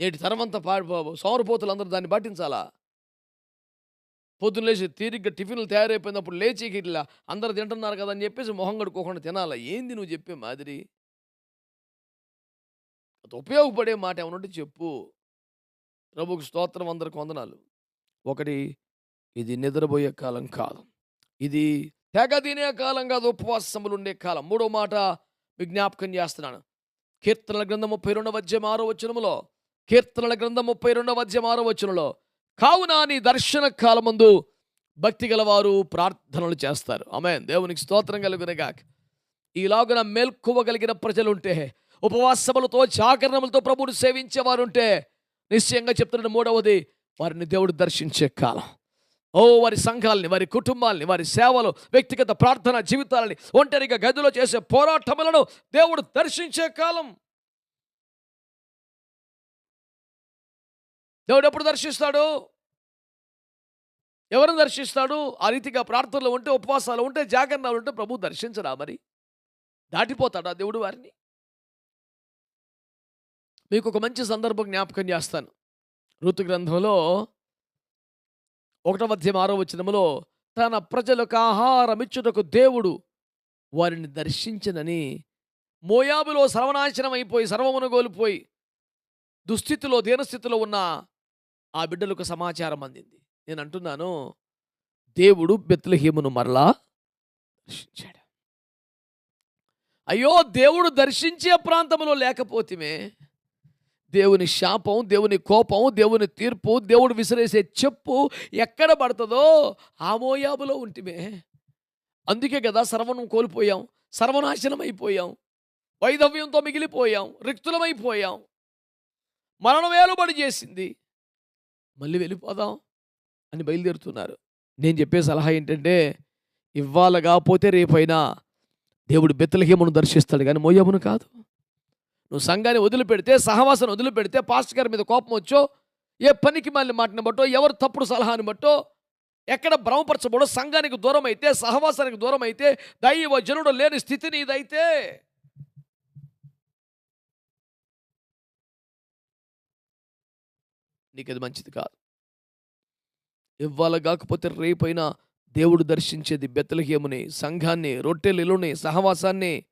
నేటి తరమంతా పాడి సోమరపోతులు అందరూ దాన్ని పాటించాలా పొద్దున్న లేచి తీరిగ్గా టిఫిన్లు తయారైపోయినప్పుడు లేచి ఇట్లా అందరు తింటున్నారు కదా అని చెప్పేసి మొహం కడుక్కోకుండా తినాలా? ఏంది నువ్వు చెప్పే మాదిరి? అది ఉపయోగపడే మాట ఏమైనా ఉంటే చెప్పు. ప్రభుకు స్తోత్రం అందరికి వందనాలు. ఒకటి ఇది నిద్రపోయే కాలం కాదు. ఇది తెగ తినే కాలం కాదు ఉపవాసములు ఉండే కాలం. మూడో మాట విజ్ఞాపకం చేస్తున్నాను. కీర్తనల గ్రంథం ముప్పై రెండవ అధ్యాయం ఆరో వచనములో కీర్తనల గ్రంథం ముప్పై రెండవ అధ్యాయం ఆరో వచనంలో కావున నీ దర్శన కాలమందు భక్తి గలవారు ప్రార్థనలు చేస్తారు. ఆమె దేవునికి స్తోత్రం కలుగునగా ఈలాగున మేల్కొవగలిగిన ప్రజలుంటే ఉపవాసములతో జాగరణములతో ప్రభువుని సేవించేవారుంటే నిశ్చయంగా చెప్తున్న మూడవది వారిని దేవుడు దర్శించే కాలం. ఓ వారి సంఘాలని వారి కుటుంబాలని వారి సేవలు వ్యక్తిగత ప్రార్థన జీవితాలని ఒంటరిగా గదిలో చేసే పోరాటములను దేవుడు దర్శించే కాలం. దేవుడు ఎప్పుడు దర్శిస్తాడు? ఎవరిని దర్శిస్తాడు? ఆ రీతిగా ప్రార్థనలు ఉంటే ఉపవాసాలు ఉంటే జాగరణాలు ఉంటే ప్రభు దర్శించరా మరి? దాటిపోతాడా దేవుడు వారిని? మీకు ఒక మంచి సందర్భం జ్ఞాపకం చేస్తాను. ఋతు గ్రంథంలో ఒకటవ అధ్యాయం ఆరో వచనములో తన ప్రజలకు ఆహారం ఇచ్చుటకు దేవుడు వారిని దర్శించనని మోయాబులో సర్వనాశనం అయిపోయి సర్వమును కోల్పోయి దుస్థితిలో దీనస్థితిలో ఉన్న ఆ బిడ్డలకు సమాచారం అందింది. నేను అంటున్నాను దేవుడు బెత్లహీమును మరలా దర్శించాడు. అయ్యో! దేవుడు దర్శించే ప్రాంతంలో లేకపోతేమే. దేవుని శాపం దేవుని కోపం దేవుని తీర్పు దేవుడు విసిరేసే చెప్పు ఎక్కడ పడుతుందో ఆమోయాబులో ఉంటిమే. అందుకే కదా సర్వనం కోల్పోయాం సర్వనాశనం అయిపోయాం వైధవ్యంతో మిగిలిపోయాం రిక్తులమైపోయాం. మరణం వేలుబడి చేసింది. మళ్ళీ వెళ్ళిపోదాం అని బయలుదేరుతున్నారు. నేను చెప్పే సలహా ఏంటంటే ఇవ్వాల కాకపోతే రేపైనా దేవుడు బెత్తలహీమును దర్శిస్తాడు కానీ మోయమును కాదు. నువ్వు సంఘాన్ని వదిలిపెడితే సహవాసం వదిలిపెడితే పాస్టర్ గారి మీద కోపం వచ్చో ఏ పనికి మళ్ళీ మాటని బట్టో ఎవరు తప్పుడు సలహాని బట్టో ఎక్కడ భ్రమపరచబడో సంఘానికి దూరం అయితే సహవాసానికి దూరం అయితే దైవ జనుడు లేని స్థితిని ఇదైతే నీకు అది మంచిది కాదు. ఇవ్వాలి కాకపోతే రేపైనా దేవుడు దర్శించేది బెత్తలహేముని సంఘాన్ని రొట్టెలుని సహవాసాన్ని.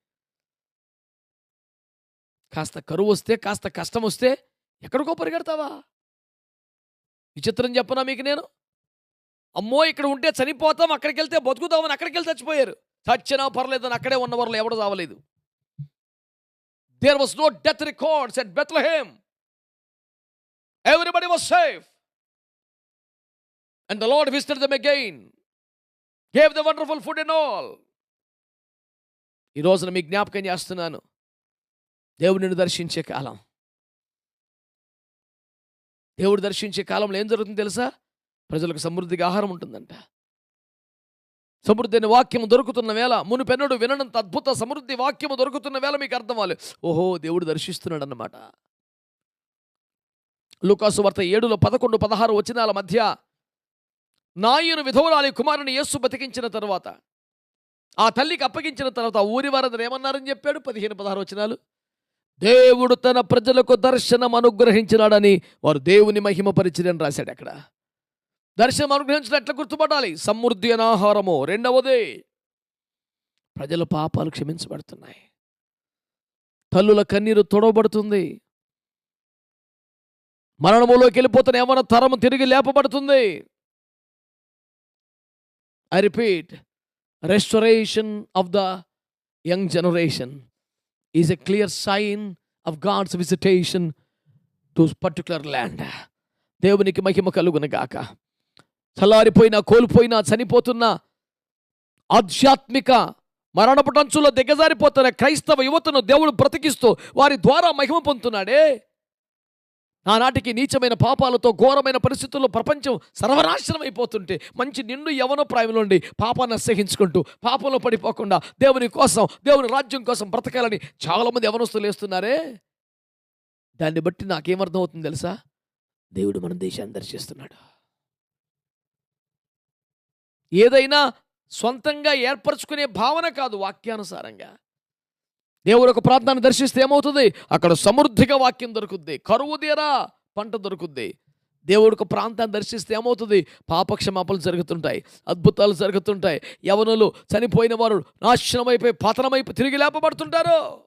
కాస్త కరువు వస్తే కాస్త కష్టం వస్తే ఎక్కడికో పరిగెడతావా? విచిత్రం చెప్పనా మీకు నేను? అమ్మో ఇక్కడ ఉంటే చనిపోతాం అక్కడికి వెళ్తే బతుకుతామని అక్కడికి వెళ్తే చచ్చిపోయారు. చచ్చినా పర్లేదని అక్కడే ఉన్న వాళ్ళు ఎవడు చావలేదు. There was no death records at Bethlehem Everybody was safe. And the Lord visited them again, gave the wonderful food and all ఈ రోజున మీ జ్ఞాపకం చేస్తున్నాను. దేవుడిని దర్శించే కాలం. దేవుడు దర్శించే కాలంలో ఏం జరుగుతుందో తెలుసా? ప్రజలకు సమృద్ధిగా ఆహారం ఉంటుందంట. సమృద్ధి అనే వాక్యం దొరుకుతున్న వేళ మునుపెన్నడు వినడంత అద్భుత సమృద్ధి వాక్యము దొరుకుతున్న వేళ మీకు అర్థం అవ్వాలి. ఓహో దేవుడు దర్శిస్తున్నాడు అన్నమాట లుకాసు వార్త ఏడులో పదకొండు పదహారు వచనాల మధ్య నాయను విధవరాలి కుమారుని యేసు బతికించిన తర్వాత ఆ తల్లికి అప్పగించిన తర్వాత ఊరి వారందరూ ఏమన్నారని చెప్పాడు? పదిహేను పదహారు వచనాలు. దేవుడు తన ప్రజలకు దర్శనం అనుగ్రహించినాడని వారు దేవుని మహిమపరిచిరని రాశాడు అక్కడ. దర్శనం అనుగ్రహించిన ఎట్లా గుర్తుపడాలి? సమృద్ధి అనాహారము రెండవదే ప్రజల పాపాలు క్షమించబడుతున్నాయి. తల్లుల కన్నీరు తొడవబడుతుంది. మరణములోకి వెళ్ళిపోతున్న ఏమైనా తరము తిరిగి లేపబడుతుంది. I repeat restoration of the young generation is a clear sign of God's visitation to particular land దేవునికి మహిమ కలుగునగాక చల్లారిపోయినా కోల్పోయినా చనిపోతున్న ఆధ్యాత్మిక మరణపు టంచులో దిగజారిపోతున్న క్రైస్తవ యువతను దేవుడు బ్రతికిస్తూ వారి ద్వారా మహిమ పొందుతున్నాడే. నానాటికి నీచమైన పాపాలతో ఘోరమైన పరిస్థితుల్లో ప్రపంచం సర్వనాశనం అయిపోతుంటే మంచి నిండు యవన ప్రాయంలోండి పాపాన్ని అసహించుకుంటూ పాపంలో పడిపోకుండా దేవుని కోసం దేవుని రాజ్యం కోసం బ్రతకాలని చాలామంది యవనస్తులు వేస్తున్నారే దాన్ని బట్టి నాకేమర్థం అవుతుంది తెలుసా? దేవుడు మన దేశాన్ని దర్శిస్తున్నాడు. ఏదైనా సొంతంగా ఏర్పరచుకునే భావన కాదు వాక్యానుసారంగా. దేవుడు ఒక ప్రాంతాన్ని దర్శిస్తే ఏమవుతుంది? అక్కడ సమృద్ధిగా వాక్యం దొరుకుద్ది. కరువు తీరా పంట దొరుకుద్ది. దేవుడు ఒక ప్రాంతాన్ని దర్శిస్తే ఏమవుతుంది? పాపక్షమాపలు జరుగుతుంటాయి అద్భుతాలు జరుగుతుంటాయి. యవనులు చనిపోయిన వారు నాశనమైపోయి పతనమైపోయి తిరిగి లేపబడుతుంటారు.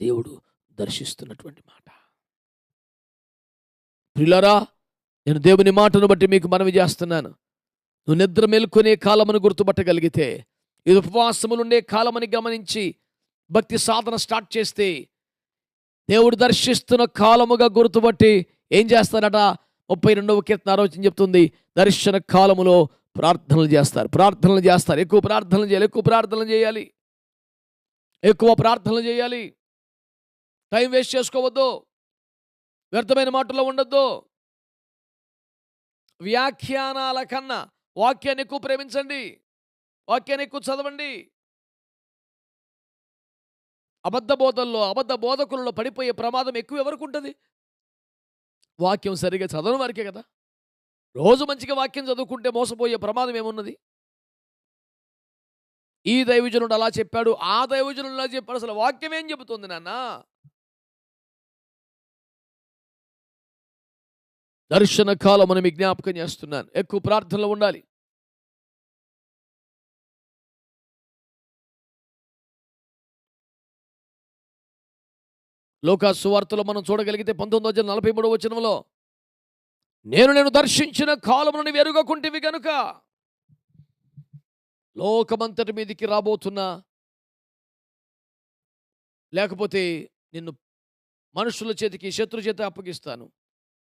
దేవుడు దర్శిస్తున్నటువంటి మాట. ప్రిలరా నేను దేవుని మాటను బట్టి మీకు మనవి చేస్తున్నాను. నువ్వు నిద్ర మేల్కొనే కాలమును గుర్తుపట్టగలిగితే ఇది ఉపవాసములుండే కాలమని గమనించి భక్తి సాధన స్టార్ట్ చేస్తే దేవుడు దర్శిస్తున్న కాలముగా గుర్తుపట్టి ఏం చేస్తారట ముప్పై రెండవ కీర్తన ఆలోచన చెప్తుంది? దర్శన కాలములో ప్రార్థనలు చేస్తారు. ప్రార్థనలు చేస్తారు. ఎక్కువ ప్రార్థనలు చేయాలి. ఎక్కువ ప్రార్థనలు చేయాలి. ఎక్కువ ప్రార్థనలు చేయాలి. టైం వేస్ట్ చేసుకోవద్దు. వ్యర్థమైన మాటల్లో ఉండొద్దు. వ్యాఖ్యానాల కన్నా వాక్యాన్ని ఎక్కువ ప్రేమించండి. వాక్యాన్ని ఎక్కువ చదవండి. అబద్ధ బోధల్లో అబద్ధ బోధకులలో పడిపోయే ప్రమాదం ఎక్కువ ఎవరికి ఉంటుంది? వాక్యం సరిగా చదవని వారికే కదా. రోజు మంచిగా వాక్యం చదువుకుంటే మోసపోయే ప్రమాదం ఏమున్నది? ఈ దైవజనుడు అలా చెప్పాడు ఆ దైవజనుడు అలా చెప్పాడు. అసలు వాక్యం ఏం చెబుతుంది నాన్న? దర్శన కాలం మనం జ్ఞాపకం చేస్తున్నాను. ఎక్కువ ప్రార్థనలు ఉండాలి. లోకా సువార్తలో మనం చూడగలిగితే పంతొమ్మిది వందల నలభై మూడు వచనంలో నేను నేను దర్శించిన కాలమును వెరుగకుంటివి గనుక లోకమంతటి మీదికి రాబోతున్నా లేకపోతే నిన్ను మనుషుల చేతికి శత్రు చేత అప్పగిస్తాను.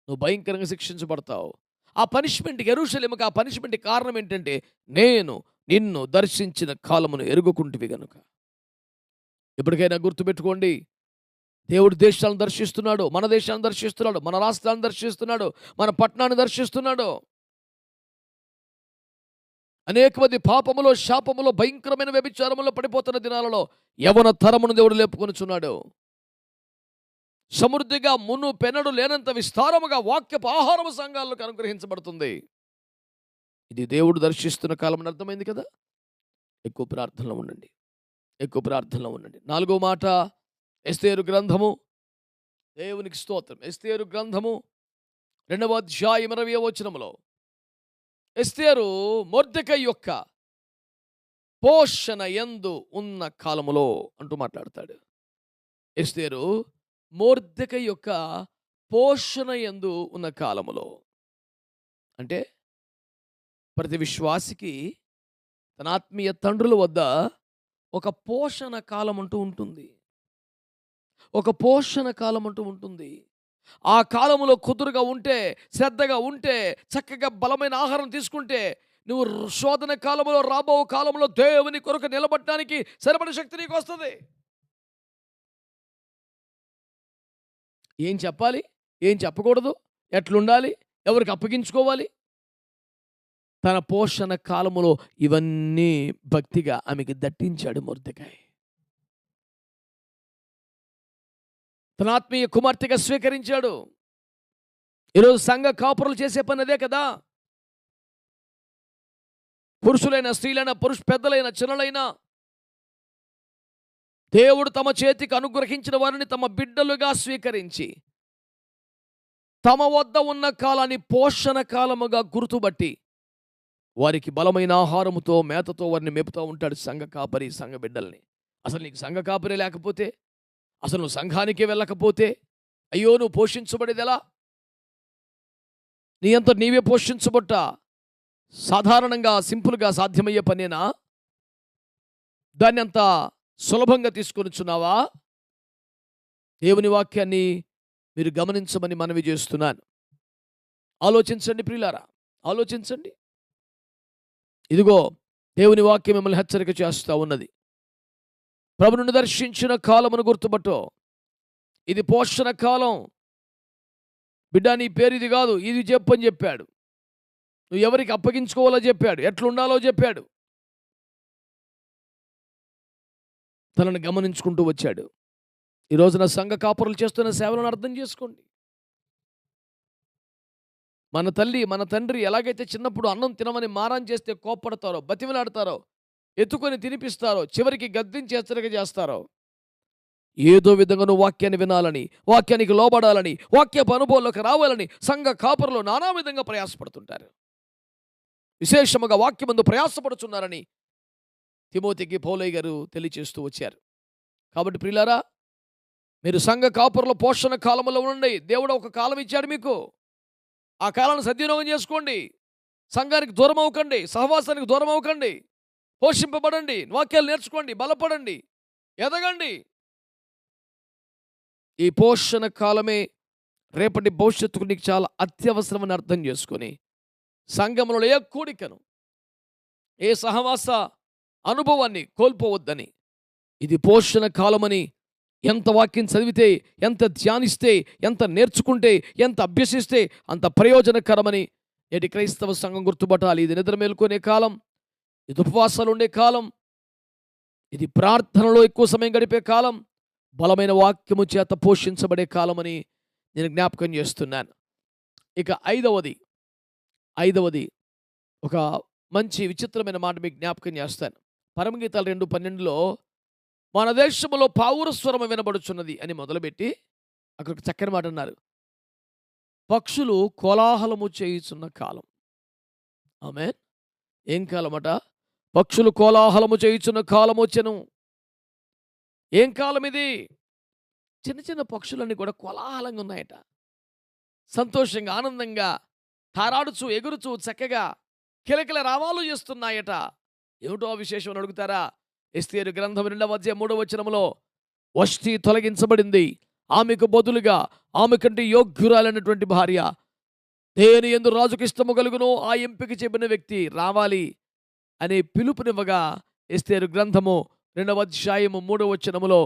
నువ్వు భయంకరంగా శిక్షించబడతావు. ఆ పనిష్మెంట్ ఎరుషలేముకి ఆ పనిష్మెంట్ కారణం ఏంటంటే నేను నిన్ను దర్శించిన కాలమును ఎరుగుకుంటివి గనుక. ఎప్పటికైనా గుర్తుపెట్టుకోండి దేవుడు దేశాలను దర్శిస్తున్నాడు మన దేశాన్ని దర్శిస్తున్నాడు మన రాష్ట్రాన్ని దర్శిస్తున్నాడు మన పట్టణాన్ని దర్శిస్తున్నాడు. అనేక మంది పాపములో శాపములో భయంకరమైన వ్యభిచారములో పడిపోతున్న దినాలలో యవన తరమును దేవుడు లేపుకొనిచున్నాడు. సమృద్ధిగా మును పెనడు లేనంత విస్తారముగా వాక్యపు ఆహారము సంఘాలకు అనుగ్రహించబడుతుంది. ఇది దేవుడు దర్శిస్తున్న కాలం అని అర్థమైంది కదా? ఎక్కువ ప్రార్థనలో ఉండండి. ఎక్కువ ప్రార్థనలో ఉండండి. నాలుగో మాట ఎస్తేరు గ్రంథము. దేవునికి స్తోత్రం. ఎస్తేరు గ్రంథము రెండవ అధ్యాయం ఇరవై వచనములో. ఎస్తేరు మొర్దెక యొక్క పోషణ ఎందు ఉన్న కాలములో అంటూ మాట్లాడతాడు. ఎస్తేరు మోర్దిక యొక్క పోషణ ఎందు ఉన్న కాలములో. అంటే ప్రతి విశ్వాసికి తన ఆత్మీయ తండ్రుల వద్ద ఒక పోషణ కాలం అంటూ ఉంటుంది. ఒక పోషణ కాలం అంటూ ఉంటుంది. ఆ కాలములో కుదురుగా ఉంటే శ్రద్ధగా ఉంటే చక్కగా బలమైన ఆహారం తీసుకుంటే నువ్వు శోధన కాలంలో రాబో కాలంలో దేవుని కొరకు నిలబడటానికి సరిపడే శక్తి నీకు వస్తుంది. ఏం చెప్పాలి? ఏం చెప్పకూడదు? ఎట్లుండాలి? ఎవరికి అప్పగించుకోవాలి? తన పోషణ కాలములో ఇవన్నీ భక్తిగా ఆమెకి దట్టించాడు మురదకాయ. తన ఆత్మీయ కుమార్తెగా స్వీకరించాడు. ఈరోజు సంఘ కాపురులు చేసే పని అదే కదా? పురుషులైన స్త్రీలైన పురుష పెద్దలైన చిన్నలైన దేవుడు తమ చేతికి అనుగ్రహించిన వారిని తమ బిడ్డలుగా స్వీకరించి తమ వద్ద ఉన్న కాలాన్ని పోషణ కాలముగా గుర్తుబట్టి వారికి బలమైన ఆహారముతో మేతతో వారిని మెపుతూ ఉంటాడు సంఘ కాపరి సంఘ బిడ్డల్ని. అసలు నీకు సంఘ కాపరి లేకపోతే అసలు నువ్వు సంఘానికి వెళ్ళకపోతే అయ్యో నువ్వు పోషించబడేది ఎలా నీ అంత నీవే పోషించబట్ట సాధారణంగా సింపుల్గా సాధ్యమయ్యే పనేనా? దాన్ని అంత సులభంగా తీసుకొనిచున్నావా దేవుని వాక్యాన్ని మీరు గమనించమని మనవి చేస్తున్నాను. ఆలోచించండి ప్రియులారా ఆలోచించండి. ఇదిగో దేవుని వాక్యం మిమ్మల్ని హెచ్చరిక చేస్తూ ఉన్నది. ప్రభును దర్శించిన కాలమును గుర్తుపట్టు. ఇది పోషణ కాలం. బిడ్డ నీ పేరు ఇది కాదు ఇది చెప్పు అని చెప్పాడు. నువ్వు ఎవరికి అప్పగించుకోవాలో చెప్పాడు ఎట్లుండాలో చెప్పాడు. తనను గమనించుకుంటూ వచ్చాడు. ఈ రోజున సంఘ కాపురులు చేస్తున్న సేవలను అర్థం చేసుకోండి. మన తల్లి మన తండ్రి ఎలాగైతే చిన్నప్పుడు అన్నం తినమని మారం చేస్తే కోప్పడతారో బతిమలాడతారో ఎత్తుకొని తినిపిస్తారో చివరికి గద్దించి హెచ్చరిక చేస్తారో. ఏదో విధంగా నువ్వు వాక్యాన్ని వినాలని వాక్యానికి లోబడాలని వాక్యపు అనుభవంలోకి రావాలని సంఘ కాపురలో నానా విధంగా ప్రయాసపడుతుంటారు. విశేషముగా వాక్యమందు ప్రయాసపడుచున్నారని తిమోతికి పోలయ్య గారు తెలియచేస్తూ వచ్చారు. కాబట్టి ప్రియులారా మీరు సంఘ కాపురల పోషణ కాలంలో ఉండండి. దేవుడు ఒక కాలం ఇచ్చాడు మీకు. ఆ కాలాన్ని సద్వినియోగం చేసుకోండి. సంఘానికి దూరం అవ్వకండి సహవాసానికి దూరం అవ్వకండి పోషింపబడండి వాక్యాలు నేర్చుకోండి బలపడండి ఎదగండి. ఈ పోషణ కాలమే రేపటి భవిష్యత్తుకు నీకు చాలా అత్యవసరమని అర్థం చేసుకొని సంఘంలో ఏ కూడికను ఏ సహవాస అనుభవాన్ని కోల్పోవద్దని ఇది పోషణ కాలమని ఎంత వాక్యం చదివితే ఎంత ధ్యానిస్తే ఎంత నేర్చుకుంటే ఎంత అభ్యసిస్తే అంత ప్రయోజనకరమని నేటి క్రైస్తవ సంఘం గుర్తుపట్టాలి. ఇది నిద్ర మేల్కొనే కాలం. ఇది ఉపవాసాలు ఉండే కాలం ఇది ప్రార్థనలో ఎక్కువ సమయం గడిపే కాలం బలమైన వాక్యము చేత పోషించబడే కాలమని నేను జ్ఞాపకం చేస్తున్నాను. ఇక ఐదవది ఐదవది ఒక మంచి విచిత్రమైన మాట మీకు జ్ఞాపకం చేస్తాను. పరమగీతాలు రెండు పన్నెండులో మన దేశంలో పావురస్వరం వినబడుచున్నది అని మొదలుపెట్టి అక్కడ ఒక చక్కని మాట అన్నారు. పక్షులు కోలాహలము చేయుచున్న కాలం. ఆమె ఏం కాలమట? పక్షులు కోలాహలము చేయుచున్న కాలం వచ్చెను. ఏం కాలం ఇది? చిన్న చిన్న పక్షులన్నీ కూడా కోలాహలంగా ఉన్నాయట. సంతోషంగా ఆనందంగా తారాడుచు ఎగురుచు చక్కగా కిలకిల రావాలు చేస్తున్నాయట. ఏమిటో విశేషం అని అడుగుతారా? ఎస్తేరు గ్రంథం రెండవ అధ్యాయం మూడవ వచనములో వష్టి తొలగించబడింది. ఆమెకు బదులుగా ఆమె కంటే యోగ్యురాలైనటువంటి భార్య. దేని ఎందు రాజుకి ఇష్టము కలుగునో ఆ ఎంపిక చెప్పిన వ్యక్తి రావాలి. అనే పిలుపునివ్వగా ఎస్తేరు గ్రంథము రెండవ అధ్యాయము మూడవ వచనములో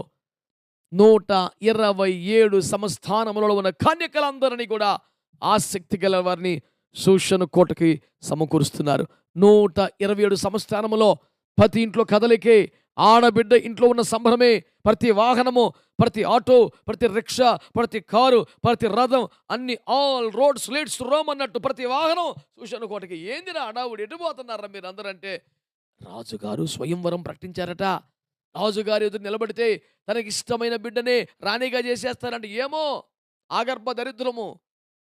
నూట ఇరవై ఏడు సంస్థానములలో ఉన్న కన్యకలందరినీ కూడా ఆసక్తి గల వారిని సూషణ కోటకి సమకూరుస్తున్నారు. నూట ఇరవై ఏడు సంస్థానములో ప్రతి ఇంట్లో కదలికే ఆడబిడ్డ ఇంట్లో ఉన్న సంభ్రమే ప్రతి వాహనము ప్రతి ఆటో ప్రతి రిక్షా ప్రతి కారు ప్రతి రథం అన్ని ఆల్ రోడ్స్ లీడ్స్ రోమ్ అన్నట్టు ప్రతి వాహనం. చూశాను కోటకి ఏందిరా అడావుడు ఎటు పోతున్నారా మీరు అందరంటే రాజుగారు స్వయంవరం ప్రకటించారట. రాజుగారు ఎదురు నిలబడితే తనకి ఇష్టమైన బిడ్డనే రాణిగా చేసేస్తారంటే. ఏమో? ఆగర్భ దరిద్రము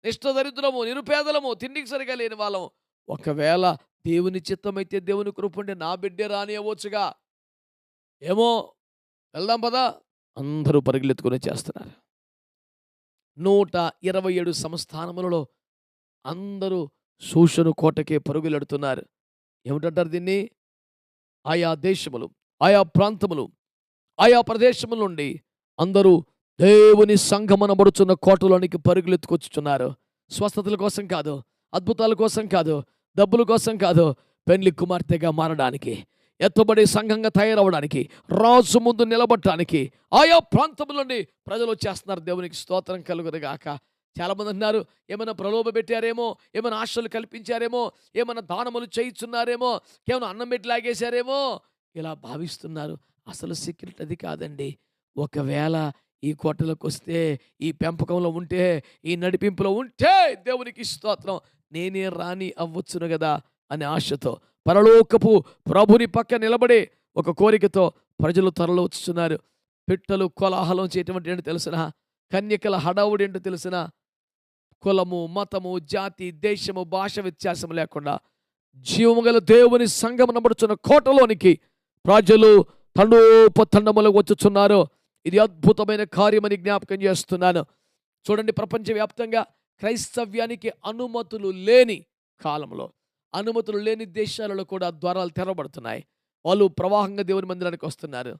నిష్ట దరిద్రము నిరుపేదలము తిండికి సరిగా లేని వాళ్ళం ఒకవేళ దేవుని చిత్తమైతే దేవుని కృపంటే నా బిడ్డే రాని అవ్వచ్చుగా. ఏమో వెళ్దాం పదా అందరూ పరుగులెత్తుకుని చేస్తున్నారు. నూట ఇరవై ఏడు సంస్థానములలో అందరూ సూషను కోటకే పరుగులెడుతున్నారు. ఏమిటంటారు దీన్ని? ఆయా దేశములు ఆయా ప్రాంతములు ఆయా ప్రదేశముల నుండి అందరూ దేవుని సంఘమనబడుచున్న కోటలోనికి పరుగులెత్తుకొచ్చుచున్నారు. స్వస్థతల కోసం కాదు అద్భుతాల కోసం కాదు డబ్బుల కోసం కాదు పెళ్ళి కుమార్తెగా మారడానికి. ఎత్తబడి సంఘంగా తయారవడానికి రాజు ముందు నిలబడటానికి ఆయా ప్రాంతం నుండి ప్రజలు వచ్చేస్తున్నారు. దేవునికి స్తోత్రం కలుగుదు గాక. చాలామంది అంటున్నారు ఏమైనా ప్రలోభ పెట్టారేమో ఏమైనా ఆశలు కల్పించారేమో ఏమైనా దానములు చేయిస్తున్నారేమో కేవలం అన్నం పెట్టి లాగేశారేమో ఇలా భావిస్తున్నారు. అసలు సీక్రెట్ అది కాదండి. ఒకవేళ ఈ కోటలకు వస్తే ఈ పెంపకంలో ఉంటే ఈ నడిపింపులో ఉంటే దేవునికి స్తోత్రం. నేనే రాని అవ్వచ్చును కదా అనే ఆశతో. పరలోకపు ప్రభుని పక్క నిలబడే ఒక కోరికతో ప్రజలు త్వరలో పిట్టలు కోలాహలం చేయటం ఏంటో తెలిసిన? కన్యకల హడావుడి ఏంటో తెలిసిన? కులము మతము జాతి దేశము భాష వ్యత్యాసం లేకుండా జీవము గల దేవుని సంఘం నబడుచున్న కోటలోనికి ప్రజలు తండోపతండములు వచ్చుచున్నారు. ఇది అద్భుతమైన కార్యమని జ్ఞాపకం చేస్తున్నాను. చూడండి ప్రపంచవ్యాప్తంగా క్రైస్తవ్యానికి అనుమతులు లేని కాలంలో అనుమతులు లేని దేశాలలో కూడా ద్వారాలు తెరవబడుతున్నాయి. వాళ్ళు ప్రవాహంగా దేవుని మందిరానికి వస్తున్నారు.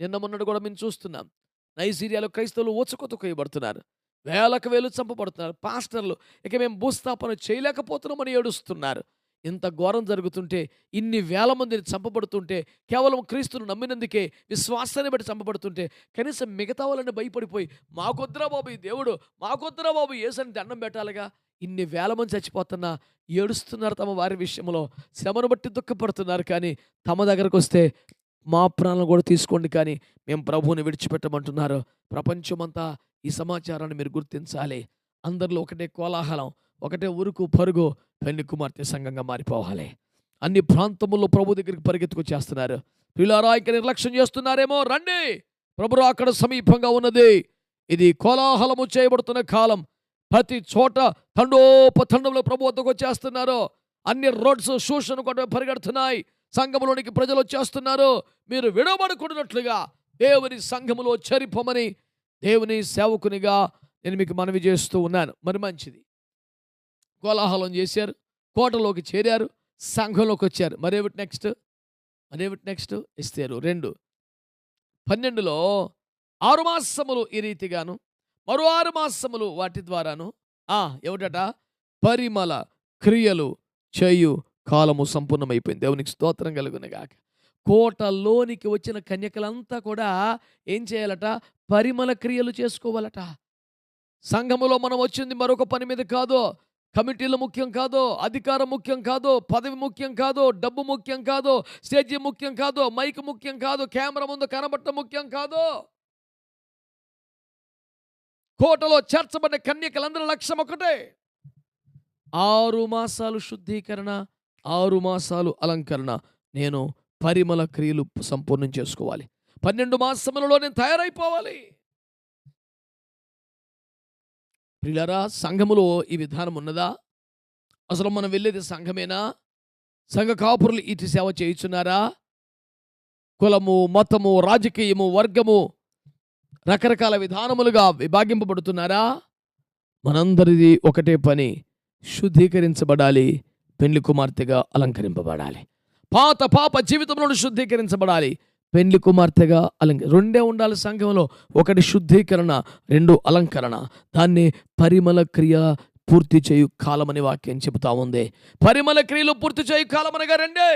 నిన్న మొన్నటి కూడా మేము చూస్తున్నాం. నైజీరియాలో క్రైస్తవులు ఊచకొతకొయ్యబడుతున్నారు వేలకు వేలు చంపబడుతున్నారు. పాస్టర్లు ఇక మేము భూస్థాపన చేయలేకపోతున్నామని ఏడుస్తున్నారు. ఇంత ఘోరం జరుగుతుంటే ఇన్ని వేల మందిని చంపబడుతుంటే కేవలం క్రీస్తును నమ్మినందుకే విశ్వాసాన్ని బట్టి చంపబడుతుంటే కనీసం మిగతా వాళ్ళని భయపడిపోయి మాకొద్దురా బాబు ఈ దేవుడు మాకొద్దురా బాబు ఏసని దండం పెట్టాలిగా? ఇన్ని వేల మంది చచ్చిపోతున్నా ఏడుస్తున్నారు తమ వారి విషయంలో శ్రమను బట్టి దుఃఖపడుతున్నారు కానీ తమ దగ్గరకు వస్తే మా ప్రాణాలను కూడా తీసుకోండి కానీ మేము ప్రభువుని విడిచిపెట్టమంటున్నారు. ప్రపంచమంతా ఈ సమాచారాన్ని మీరు గుర్తించాలి. అందరిలో ఒకటే కోలాహలం ఒకటే ఉరుకు పరుగు పెళ్ళి కుమార్తె సంఘంగా మారిపోవాలి. అన్ని ప్రాంతముల్లో ప్రభు దగ్గరికి పరిగెత్తుకొచ్చేస్తున్నారు పిల్లారా ఇక నిర్లక్ష్యం చేస్తున్నారేమో? రండి! ప్రభురా అక్కడ సమీపంగా ఉన్నది. ఇది కోలాహలము చేయబడుతున్న కాలం. ప్రతి చోట తండోపతండంలో ప్రభు వద్దకు వచ్చేస్తున్నారు. అన్ని రోడ్స్ శోషణ కూడా పరిగెడుతున్నాయి. సంఘములోనికి ప్రజలు వచ్చేస్తున్నారు. మీరు విడవబడుకున్నట్లుగా దేవుని సంఘములో చరిపమని దేవుని సేవకునిగా నేను మీకు మనవి చేస్తూ ఉన్నాను. మరి మంచిది. కోలాహలం చేశారు. కోటలోకి చేరారు. సంఘంలోకి వచ్చారు. మరేమిటి నెక్స్ట్ మరేమిటి నెక్స్ట్ ఇస్తారు రెండు. పన్నెండులో ఆరు మాసములు ఈ రీతిగాను మరో ఆరు మాసములు వాటి ద్వారాను. ఆ ఏమిటట పరిమళ క్రియలు చేయు కాలము సంపూర్ణమైపోయింది. దేవునికి స్తోత్రం కలుగునగాక కోటలోనికి వచ్చిన కన్యకలంతా కూడా ఏం చేయాలట? పరిమళ క్రియలు చేసుకోవాలట. సంఘములో మనం వచ్చింది మరొక పని మీద కాదు. కమిటీలు ముఖ్యం కాదు అధికారం ముఖ్యం కాదు పదవి ముఖ్యం కాదు డబ్బు ముఖ్యం కాదు స్టేజీ ముఖ్యం కాదు మైక్ ముఖ్యం కాదు కెమెరా ముందు కనబడటం ముఖ్యం కాదు. కోటలో చేర్చబడిన కన్యకలందరి లక్ష్యం ఒకటే. ఆరు మాసాలు శుద్ధీకరణ ఆరు మాసాలు అలంకరణ. నేను పరిమళ క్రియలు సంపూర్ణం చేసుకోవాలి. పన్నెండు మాసములలో నేను తయారైపోవాలి. ప్రియులారా సంఘములో ఈ విధానం ఉన్నదా? అసలు మనం వెళ్ళేది సంఘమేనా? సంఘ కాపురులు ఇటు సేవ చేయుచున్నారా? కులము మతము రాజకీయము వర్గము రకరకాల విధానములుగా విభాగింపబడుతున్నారా? మనందరిది ఒకటే పని శుద్ధీకరించబడాలి పెండ్లి కుమార్తెగా అలంకరింపబడాలి. పాత పాప జీవితంలో శుద్ధీకరించబడాలి పెండ్లి కుమార్తెగా అలంక రెండే ఉండాలి సంఘంలో. ఒకటి శుద్ధీకరణ రెండు అలంకరణ. దాన్ని పరిమళ క్రియ పూర్తి చేయు కాలమని వాక్యం చెబుతా ఉంది. పరిమళ క్రియలు పూర్తి చేయు కాలం అనగా రెండే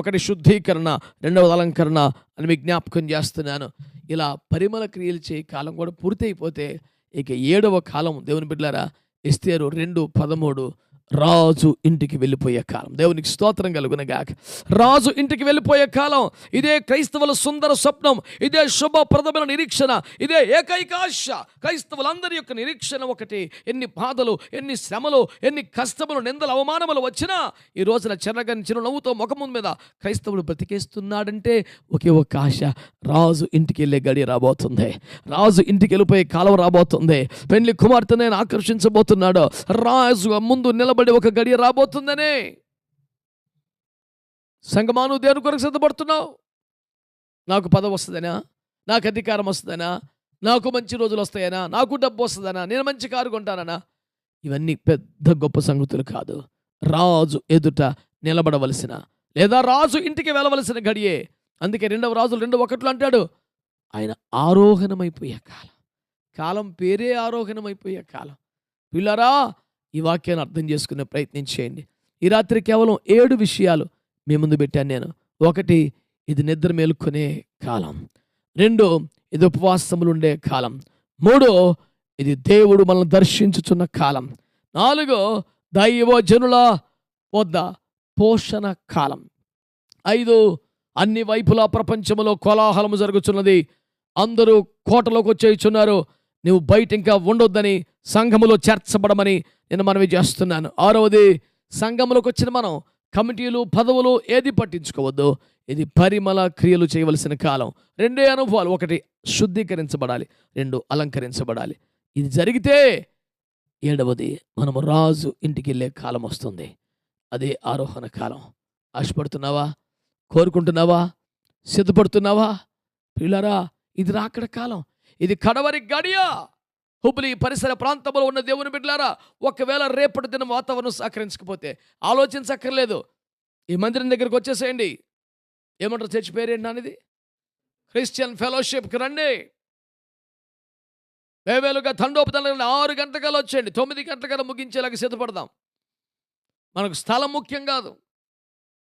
ఒకటి శుద్ధీకరణ రెండవది అలంకరణ అని మీకు జ్ఞాపకం చేస్తున్నాను. ఇలా పరిమళ క్రియలు చేయి కాలం కూడా పూర్తి అయిపోతే ఇక ఏడవ కాలం దేవుని బిడ్డలారా ఇస్తేరు రెండు పదమూడు రాజు ఇంటికి వెళ్ళిపోయే కాలం. దేవునికి స్తోత్రం కలుగునగాక రాజు ఇంటికి వెళ్ళిపోయే కాలం. ఇదే క్రైస్తవుల సుందర స్వప్నం. ఇదే శుభప్రదమైన నిరీక్షణ. ఇదే ఏకైక ఆశ క్రైస్తవులందరి యొక్క నిరీక్షణ ఒకటి. ఎన్ని బాధలు ఎన్ని శ్రమలు ఎన్ని కష్టములు నిందలు అవమానములు వచ్చినా ఈ రోజున చెరగని చిరునవ్వుతో ముఖము మీద క్రైస్తవులు బ్రతికేస్తున్నాడంటే ఒకే ఒక ఆశ. రాజు ఇంటికి వెళ్ళే గడి రాబోతుంది. రాజు ఇంటికి వెళ్ళిపోయే కాలం రాబోతుంది. పెళ్ళి కుమార్తె నేను ఆకర్షించబోతున్నాడు. రాజు ముందు నిలబడి ఒక గడియ రాబోతుందనే సంగమాను దేవుని కొరకు సిద్ధపడుతున్నావు. నాకు పదవి వస్తుందనా నాకు అధికారం వస్తుందనా నాకు మంచి రోజులు వస్తాయనా నాకు డబ్బు వస్తుందనా నేను మంచి కారు కొంటానా ఇవన్నీ పెద్ద గొప్ప సంగతులు కాదు. రాజు ఎదుట నిలబడవలసిన లేదా రాజు ఇంటికి వెళ్ళవలసిన గడియే. అందుకే రెండవ రాజులు రెండవ ఒకట్లు అంటాడు. ఆయన ఆరోహణమైపోయే కాలం. కాలం పేరే ఆరోహణమైపోయే కాలం. పిల్లరా ఈ వాక్యాన్ని అర్థం చేసుకునే ప్రయత్నం చేయండి. ఈ రాత్రి కేవలం ఏడు విషయాలు మీ ముందు పెట్టాను నేను. ఒకటి ఇది నిద్ర మేలుకునే కాలం. రెండు ఇది ఉపవాసములు ఉండే కాలం. మూడు ఇది దేవుడు మనల్ని దర్శించుచున్న కాలం. నాలుగో దైవజనుల వద్ద పోషణ కాలం. ఐదు అన్ని వైపులా ప్రపంచంలో కోలాహలము జరుగుతున్నది అందరూ కోటలోకి వచ్చేయుచున్నారు నువ్వు బయట ఇంకా ఉండొద్దని సంఘములో చేర్చబడమని నేను మనవి చేస్తున్నాను. ఆరవది సంఘములోకి వచ్చిన మనం కమిటీలు పదవులు ఏది పట్టించుకోవద్దు. ఇది పరిమళ క్రియలు చేయవలసిన కాలం. రెండే అనుభవాలు. ఒకటి శుద్ధీకరించబడాలి. రెండు అలంకరించబడాలి. ఇది జరిగితే ఏడవది మనము రాజు ఇంటికి వెళ్ళే కాలం వస్తుంది. అదే ఆరోహణ కాలం. ఆశపడుతున్నావా? కోరుకుంటున్నావా? సిద్ధపడుతున్నావా? పిల్లరా ఇది రాకడ కాలం. ఇది కడవరి గడియ. హుబ్లీ పరిసర ప్రాంతంలో ఉన్న దేవుని బిడ్డలారా ఒకవేళ రేపటి దినం వాతావరణం సహకరించకపోతే ఆలోచించక్కర్లేదు. ఈ మందిరం దగ్గరికి వచ్చేసేయండి. ఏమంటారు చర్చి పేరేంటి అనేది క్రిస్టియన్ ఫెలోషిప్కి రండి. వేవేలుగా తండోపతంలో ఆరు గంటలకల్లా వచ్చేయండి. తొమ్మిది గంటలకల్లా ముగించేలాగా సిద్ధపడదాం. మనకు స్థలం ముఖ్యం కాదు.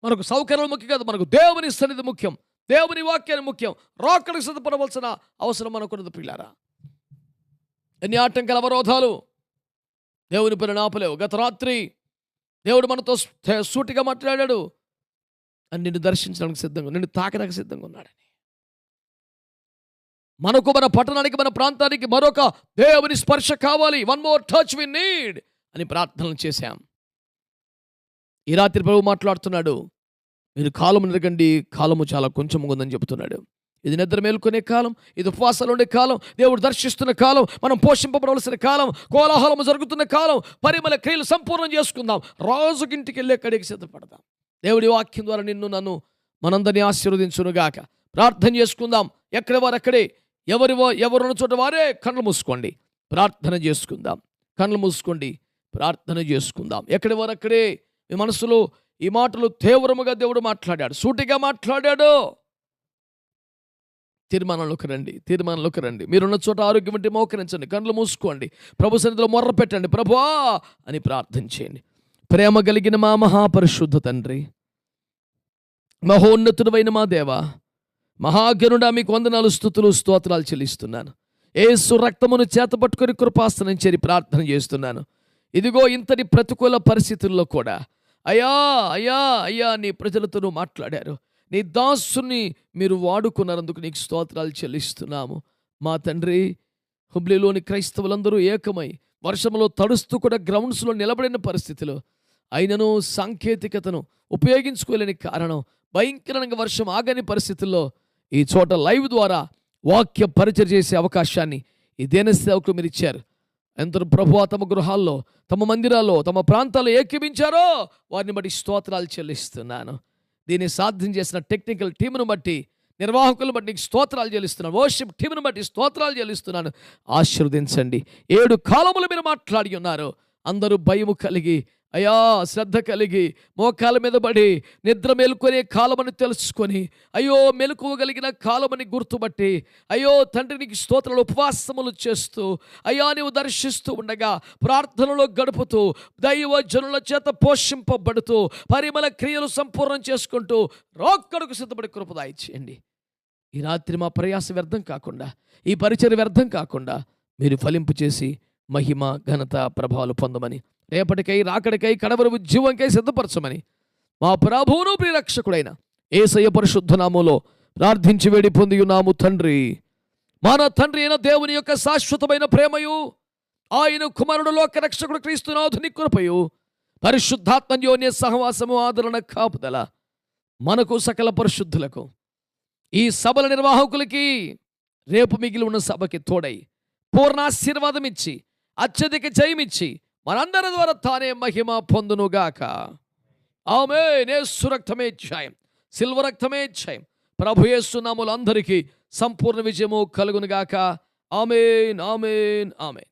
మనకు సౌకర్యాలు ముఖ్యం కాదు. మనకు దేవుని సన్నిధి ముఖ్యం. దేవుని వాక్యాన్ని ముఖ్యం. రాకడికి సిద్ధపడవలసిన అవసరం మనకున్నది పిల్లారా. ఎన్ని ఆటంకాల అవరోధాలు దేవుని పని ఆపలేవు. గత రాత్రి దేవుడు మనతో సూటిగా మాట్లాడాడు. అని నిన్ను దర్శించడానికి సిద్ధంగా నిన్ను తాకడానికి సిద్ధంగా ఉన్నాడని. మనకు మన పట్టణానికి మన ప్రాంతానికి మరొక దేవుని స్పర్శ కావాలి. One more touch we need అని ప్రార్థనలు చేశాం. ఈ రాత్రి ప్రభు మాట్లాడుతున్నాడు. మీరు కాలం నిరగండి కాలము చాలా కొంచెం ఉందని చెబుతున్నాడు. ఇది నిద్ర మేలుకునే కాలం ఇది ఉపవాసాలు ఉండే కాలం దేవుడు దర్శిస్తున్న కాలం మనం పోషింపబడవలసిన కాలం కోలాహలము జరుగుతున్న కాలం పరిమళ క్రియలు సంపూర్ణం చేసుకుందాం రాజుకింటికి వెళ్ళే కడికి సిద్ధపడదాం. దేవుడి వాక్యం ద్వారా నిన్ను నన్ను మనందరినీ ఆశీర్వదించునుగాక. ప్రార్థన చేసుకుందాం ఎక్కడ వారు అక్కడే ఎవరి ఎవరున్న చోట వారే కళ్ళు మూసుకోండి. ప్రార్థన చేసుకుందాం కళ్ళు మూసుకోండి ప్రార్థన చేసుకుందాం. ఎక్కడి వారు అక్కడే మీ మనసులో ఈ మాటలు తీవ్రముగా దేవుడు మాట్లాడాడు. సూటిగా మాట్లాడాడు. తీర్మానంలోకి రండి తీర్మానంలోకి రండి. మీరున్న చోట ఆరోగ్యం అంటే మోకరించండి కళ్ళు మూసుకోండి ప్రభు సన్నిధిలో మొర్ర పెట్టండి ప్రభువా అని ప్రార్థన చేయండి. ప్రేమ కలిగిన మా మహాపరిశుద్ధ తండ్రి మహోన్నతుడమైన మా దేవ మహాగనుడా మీకు వందనాలు స్థుతులు స్తోత్రాలు చెల్లిస్తున్నాను. ఏసు రక్తమును చేతపట్టుకొని కృపాసనం చేరి ప్రార్థన చేస్తున్నాను. ఇదిగో ఇంతటి ప్రతికూల పరిస్థితుల్లో కూడా అయ్యా అయ్యా అయ్యా నీ ప్రజలతోనూ మాట్లాడారు. నీ దాసుని మీరు వాడుకున్నందుకు నీకు స్తోత్రాలు చెల్లిస్తున్నాము. మా తండ్రి హుబ్లీలోని క్రైస్తవులందరూ ఏకమై వర్షంలో తడుస్తూ కూడా గ్రౌండ్స్లో నిలబడిన పరిస్థితిలో అయినను సాంకేతికతను ఉపయోగించుకోలేని కారణం భయంకరంగా వర్షం ఆగని పరిస్థితుల్లో ఈ చోట లైవ్ ద్వారా వాక్య పరిచయం చేసే అవకాశాన్ని ఈ దేన సేవకులు మీరు ఇచ్చారు ఎందరు ప్రభు తమ గృహాల్లో తమ మందిరాల్లో తమ ప్రాంతాల్లో ఏకీపించారో వారిని బట్టి స్తోత్రాలు చెల్లిస్తున్నాను. దీన్ని సాధ్యం చేసిన టెక్నికల్ టీమును బట్టి నిర్వాహకులను బట్టి నీకు స్తోత్రాలు చెల్లిస్తున్నాను. వర్షిప్ టీమును బట్టి స్తోత్రాలు చెల్లిస్తున్నాను. ఆశీర్వదించండి. ఏడు కాలములు మీరు మాట్లాడి ఉన్నారు. అందరూ భయము కలిగి అయ్యా శ్రద్ధ కలిగి మోకాల మీద పడి నిద్ర మేలుకొనే కాలమని తెలుసుకొని అయ్యో మెలకువగలిగిన కాలమని గుర్తుపట్టి అయ్యో తండ్రి నీకు స్తోత్రాలు ఉపవాసములు చేస్తూ అయ్యా నీవు దర్శిస్తూ ఉండగా ప్రార్థనలో గడుపుతూ దైవ జనుల చేత పోషింపబడుతూ పరిమళ క్రియలు సంపూర్ణం చేసుకుంటూ రోక్కడుకు సిద్ధపడి కృపదాయి చేయండి ఈ రాత్రి మా ప్రయాస వ్యర్థం కాకుండా ఈ పరిచయ వ్యర్థం కాకుండా మీరు ఫలింపు చేసి మహిమ ఘనత ప్రభావాలు పొందమని రేపటికై రాకడికై కడవరు ఉద్యమంకై సిద్ధపరచమని. మా ప్రభువును ప్రిరక్షకుడైన ఏసయ్య పరిశుద్ధనామంలో ప్రార్థించి వేడి పొంది ఉన్నాము తండ్రి. మన తండ్రి అయిన దేవుని యొక్క శాశ్వతమైన ప్రేమయు ఆయన కుమారుడు లోక రక్షకుడు క్రీస్తునాథుని కృపయు పరిశుద్ధాత్మన్యోన్య సహవాసము ఆదరణ కాపుదల మనకు సకల పరిశుద్ధులకు. ఈ సభల నిర్వాహకులకి రేపు మిగిలి ఉన్న సభకి తోడై పూర్ణాశీర్వాదం ఇచ్చి అత్యధిక జయమిచ్చి మనందరి ద్వారా తానే మహిమ పొందునుగాక. ఆమె నేసు రక్తమే ఛాయం సిల్వ రక్తమే ఛాయం ప్రభు యేసునాములందరికీ సంపూర్ణ విజయము కలుగునుగాక. Amen amen amen.